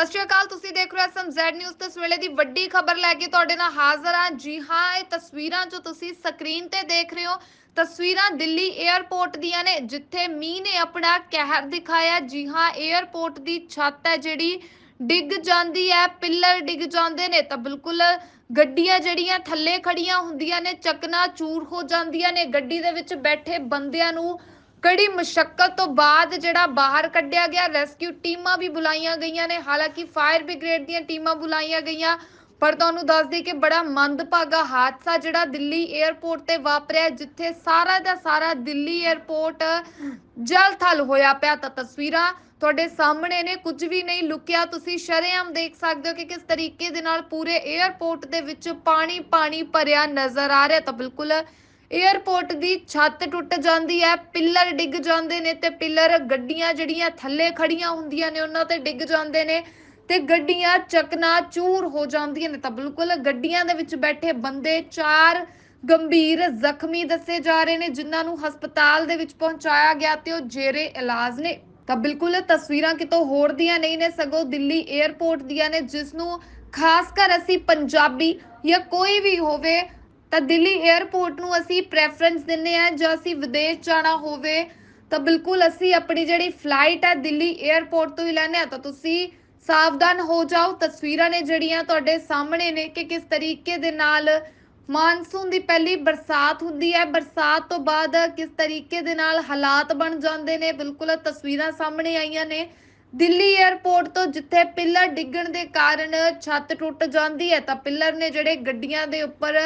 ਸਤਿ ਸ਼੍ਰੀ ਅਕਾਲ, ਤੁਸੀਂ ਦੇਖ ਰਹੇ ਹੋ ਸਮਜ਼ੈਡ ਨਿਊਜ਼। ਤੇ ਇਸ ਵੇਲੇ ਦੀ ਵੱਡੀ ਖਬਰ ਲੈ ਕੇ ਤੁਹਾਡੇ ਨਾਲ ਹਾਜ਼ਰ ਹਾਂ। ਜੀ ਹਾਂ, ਇਹ ਤਸਵੀਰਾਂ ਜੋ ਤੁਸੀਂ ਸਕਰੀਨ ਤੇ ਦੇਖ ਰਹੇ ਹੋ, ਤਸਵੀਰਾਂ ਦਿੱਲੀ 에ਅਰਪੋਰਟ ਦੀਆਂ ਨੇ, ਜਿੱਥੇ ਮੀਂਹ ਨੇ ਆਪਣਾ ਕਹਿਰ ਦਿਖਾਇਆ। ਜੀ ਹਾਂ 에ਅਰਪੋਰਟ ਦੀ ਛੱਤ ਹੈ ਜਿਹੜੀ, ਡਿੱਗ ਜਾਂਦੀ ਹੈ, ਪਿੱਲਰ ਡਿੱਗ ਜਾਂਦੇ ਨੇ। ਤਾਂ ਬਿਲਕੁਲ ਗੱਡੀਆਂ ਜਿਹੜੀਆਂ ਥੱਲੇ ਖੜੀਆਂ ਹੁੰਦੀਆਂ ਨੇ, ਚੱਕਨਾ ਚੂਰ ਹੋ ਜਾਂਦੀਆਂ ਨੇ। ਗੱਡੀ ਦੇ ਵਿੱਚ ਬੈਠੇ ਬੰਦਿਆਂ ਨੂੰ ਕੜੀ ਮੁਸ਼ਕਲ ਤੋਂ ਬਾਅਦ ਜਿਹੜਾ ਬਾਹਰ ਕੱਢਿਆ ਗਿਆ ਰੈਸਕਿਊ ਟੀਮਾਂ ਵੀ ਬੁਲਾਈਆਂ ਗਈਆਂ ਨੇ। ਹਾਲਾਂਕਿ ਫਾਇਰ ਬ੍ਰਿਗੇਡ ਦੀਆਂ ਟੀਮਾਂ ਬੁਲਾਈਆਂ ਗਈਆਂ, ਪਰ ਤੁਹਾਨੂੰ ਦੱਸ ਦੇ ਕਿ ਬੜਾ ਮੰਦਭਾਗਾ ਹਾਦਸਾ ਜਿਹੜਾ ਦਿੱਲੀ 에ਅਰਪੋਰਟ ਤੇ ਵਾਪਰਿਆ, ਜਿੱਥੇ ਸਾਰਾ ਦਾ ਸਾਰਾ ਦਿੱਲੀ 에ਅਰਪੋਰਟ ਜਲਥਲ ਹੋਇਆ ਪਿਆ। ਤਾਂ ਤਸਵੀਰਾਂ ਤੁਹਾਡੇ ਸਾਹਮਣੇ ਨੇ, ਕੁਝ ਵੀ ਨਹੀਂ ਲੁਕਿਆ। ਤੁਸੀਂ ਸ਼ਰੇਆਮ ਦੇਖ ਸਕਦੇ ਹੋ ਕਿ ਕਿਸ ਤਰੀਕੇ ਦੇ ਨਾਲ ਪੂਰੇ 에ਅਰਪੋਰਟ ਦੇ ਵਿੱਚ ਪਾਣੀ ਪਾਣੀ ਭਰਿਆ ਨਜ਼ਰ ਆ ਰਿਹਾ। ਤਾਂ ਬਿਲਕੁਲ 에ਅਰਪੋਰਟ ਦੀ ਛੱਤ ਟੁੱਟ ਜਾਂਦੀ ਹੈ, ਪਿੱਲਰ ਡਿੱਗ ਜਾਂਦੇ ਨੇ ਤੇ ਪਿੱਲਰ ਗੱਡੀਆਂ ਜਿਹੜੀਆਂ ਥੱਲੇ ਖੜੀਆਂ ਹੁੰਦੀਆਂ ਨੇ, ਉਹਨਾਂ ਤੇ ਡਿੱਗ ਜਾਂਦੇ ਨੇ ਤੇ ਗੱਡੀਆਂ ਚਕਨਾ ਚੂਰ ਹੋ ਜਾਂਦੀਆਂ ਨੇ। ਤਾਂ ਬਿਲਕੁਲ ਗੱਡੀਆਂ ਦੇ ਵਿੱਚ ਬੈਠੇ ਬੰਦੇ ਚਾਰ ਗੰਭੀਰ ਜ਼ਖਮੀ ਦੱਸੇ ਜਾ ਰਹੇ ਨੇ, ਜਿਨ੍ਹਾਂ ਨੂੰ ਹਸਪਤਾਲ ਦੇ ਵਿੱਚ ਪਹੁੰਚਾਇਆ ਗਿਆ ਤੇ ਉਹ ਜੇਰੇ ਇਲਾਜ ਨੇ। ਤਾਂ ਬਿਲਕੁਲ ਤਸਵੀਰਾਂ ਕਿਤੋਂ ਹੋਰ ਦੀਆਂ ਨਹੀਂ ਨੇ, ਸਗੋਂ ਦਿੱਲੀ 에ਅਰਪੋਰਟ ਦੀਆਂ ਨੇ, ਜਿਸ ਨੂੰ ਖਾਸ ਕਰ ਅਸੀਂ ਪੰਜਾਬੀ ਜਾਂ ਕੋਈ ਵੀ ਹੋਵੇ ਤਾਂ ਦਿੱਲੀ 에ਅਰਪੋਰਟ ਨੂੰ ਅਸੀਂ ਪ੍ਰੈਫਰੈਂਸ ਦਿੰਨੇ ਆ ਜੇ ਅਸੀਂ ਵਿਦੇਸ਼ ਜਾਣਾ ਹੋਵੇ, ਤਾਂ ਬਿਲਕੁਲ ਅਸੀਂ ਆਪਣੀ ਜਿਹੜੀ ਫਲਾਈਟ ਹੈ ਦਿੱਲੀ 에ਅਰਪੋਰਟ ਤੋਂ ਹੀ ਲੈਣੇ ਆ ਤਾਂ ਤੁਸੀਂ ਸਾਵਧਾਨ ਹੋ ਜਾਓ। ਤਸਵੀਰਾਂ ਨੇ ਜਿਹੜੀਆਂ ਤੁਹਾਡੇ ਸਾਹਮਣੇ ਨੇ ਕਿ ਕਿਸ ਤਰੀਕੇ ਦੇ ਨਾਲ ਮਾਨਸੂਨ ਦੀ ਪਹਿਲੀ ਬਰਸਾਤ ਹੁੰਦੀ ਹੈ। ਬਰਸਾਤ ਤੋਂ ਬਾਅਦ ਕਿਸ ਤਰੀਕੇ ਦੇ ਨਾਲ ਹਾਲਾਤ ਬਣ ਜਾਂਦੇ ਨੇ, ਬਿਲਕੁਲ ਤਸਵੀਰਾਂ ਸਾਹਮਣੇ ਆਈਆਂ ਨੇ। ਦਿੱਲੀ 에ਅਰਪੋਰਟ ਤੋਂ ਜਿੱਥੇ ਪਿੱਲਰ ਡਿੱਗਣ ਦੇ ਕਾਰਨ ਛੱਤ ਟੁੱਟ ਜਾਂਦੀ ਹੈ, ਤਾਂ ਪਿੱਲਰ ਨੇ ਜਿਹੜੇ ਗੱਡੀਆਂ ਦੇ ਉੱਪਰ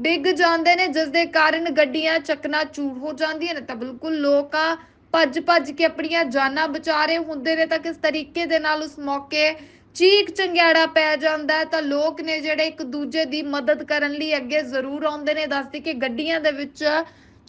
ਡਿੱਗ ਜਾਂਦੇ ਨੇ ਜਿਸ ਦੇ ਕਾਰਨ ਗੱਡੀਆਂ ਚੱਕਨਾ ਚੂਰ ਹੋ ਜਾਂਦੀਆਂ ਨੇ। ਤਾਂ ਬਿਲਕੁਲ ਲੋਕ ਆ ਭੱਜ ਭੱਜ ਕੇ ਆਪਣੀਆਂ ਜਾਨਾਂ ਬਚਾ ਰਹੇ ਹੁੰਦੇ ਨੇ। ਤਾਂ ਕਿਸ ਤਰੀਕੇ ਦੇ ਨਾਲ ਉਸ ਮੌਕੇ ਚੀਕ ਚੰਗਿਆੜਾ ਪੈ ਜਾਂਦਾ ਤਾਂ ਲੋਕ ਨੇ ਜਿਹੜੇ ਇੱਕ ਦੂਜੇ ਦੀ ਮਦਦ ਕਰਨ ਲਈ ਅੱਗੇ ਜ਼ਰੂਰ ਆਉਂਦੇ ਨੇ। ਦੱਸਦੀ ਕਿ ਗੱਡੀਆਂ ਦੇ ਵਿੱਚ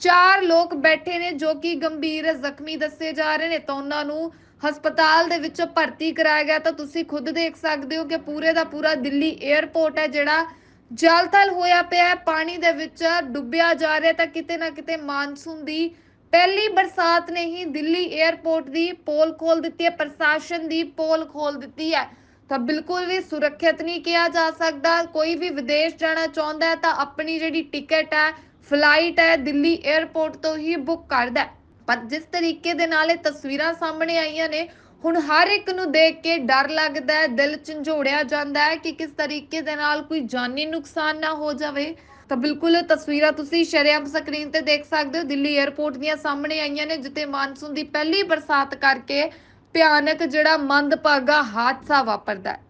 ਚਾਰ ਲੋਕ ਬੈਠੇ ਨੇ, ਜੋ ਕਿ ਗੰਭੀਰ ਜ਼ਖਮੀ ਦੱਸੇ ਜਾ ਰਹੇ ਨੇ। ਤਾਂ ਉਹਨਾਂ ਨੂੰ ਹਸਪਤਾਲ ਦੇ ਵਿੱਚ ਭਰਤੀ ਕਰਾਇਆ ਗਿਆ। ਤਾਂ ਤੁਸੀਂ ਖੁਦ ਦੇਖ ਸਕਦੇ ਹੋ ਕਿ ਪੂਰੇ ਦਾ ਪੂਰਾ ਦਿੱਲੀ 에ਅਰਪੋਰਟ ਹੈ, ਜਿਹੜਾ ਜਲਥਲ ਹੋਇਆ ਪਿਆ ਪਾਣੀ ਦੇ ਵਿੱਚ ਡੁੱਬਿਆ ਜਾ ਰਿਹਾ ਤਾਂ ਕਿਤੇ ਨਾ ਕਿਤੇ ਮਾਨਸੂਨ ਦੀ ਪਹਿਲੀ ਬਰਸਾਤ ਨੇ ਹੀ ਦਿੱਲੀ 에ਅਰਪੋਰਟ ਦੀ ਪੋਲ ਖੋਲ ਦਿੱਤੀ ਹੈ। ਪ੍ਰਸ਼ਾਸਨ ਦੀ ਪੋਲ ਖੋਲ ਦਿੱਤੀ ਹੈ। ਤਾਂ ਬਿਲਕੁਲ ਵੀ ਸੁਰੱਖਿਅਤ ਨਹੀਂ ਕਿਹਾ ਜਾ ਸਕਦਾ। ਕੋਈ ਵੀ ਵਿਦੇਸ਼ ਜਾਣਾ ਚਾਹੁੰਦਾ ਹੈ ਤਾਂ ਆਪਣੀ ਜਿਹੜੀ ਟਿਕਟ ਹੈ, ਫਲਾਈਟ ਹੈ, ਦਿੱਲੀ 에ਅਰਪੋਰਟ ਤੋਂ ਹੀ ਬੁੱਕ ਕਰਦਾ ਪਰ ਜਿਸ ਤਰੀਕੇ ਦੇ ਨਾਲ ਇਹ ਤਸਵੀਰਾਂ ਸਾਹਮਣੇ ਆਈਆਂ ਨੇ ਹੁਣ ਹਰ ਇੱਕ ਨੂੰ ਦੇਖ ਕੇ ਡਰ ਲੱਗਦਾ ਹੈ, ਦਿਲ ਝੰਜੋੜਿਆ ਜਾਂਦਾ ਹੈ ਕਿ ਕਿਸ ਤਰੀਕੇ ਦੇ ਨਾਲ ਕੋਈ ਜਾਨੀ ਨੁਕਸਾਨ ਨਾ ਹੋ ਜਾਵੇ। ਤਾਂ ਬਿਲਕੁਲ ਤਸਵੀਰਾਂ ਤੁਸੀਂ ਸ਼ਰੇਆਮ ਸਕਰੀਨ ਤੇ ਦੇਖ ਸਕਦੇ ਹੋ। ਦਿੱਲੀ 에ਅਰਪੋਰਟ ਦੀਆਂ ਸਾਹਮਣੇ ਆਈਆਂ ਨੇ, ਜਿੱਥੇ ਮਾਨਸੂਨ ਦੀ ਪਹਿਲੀ ਬਰਸਾਤ ਕਰਕੇ ਭਿਆਨਕ ਜਿਹੜਾ ਮੰਦਭਾਗਾ ਹਾਦਸਾ ਵਾਪਰਦਾ ਹੈ।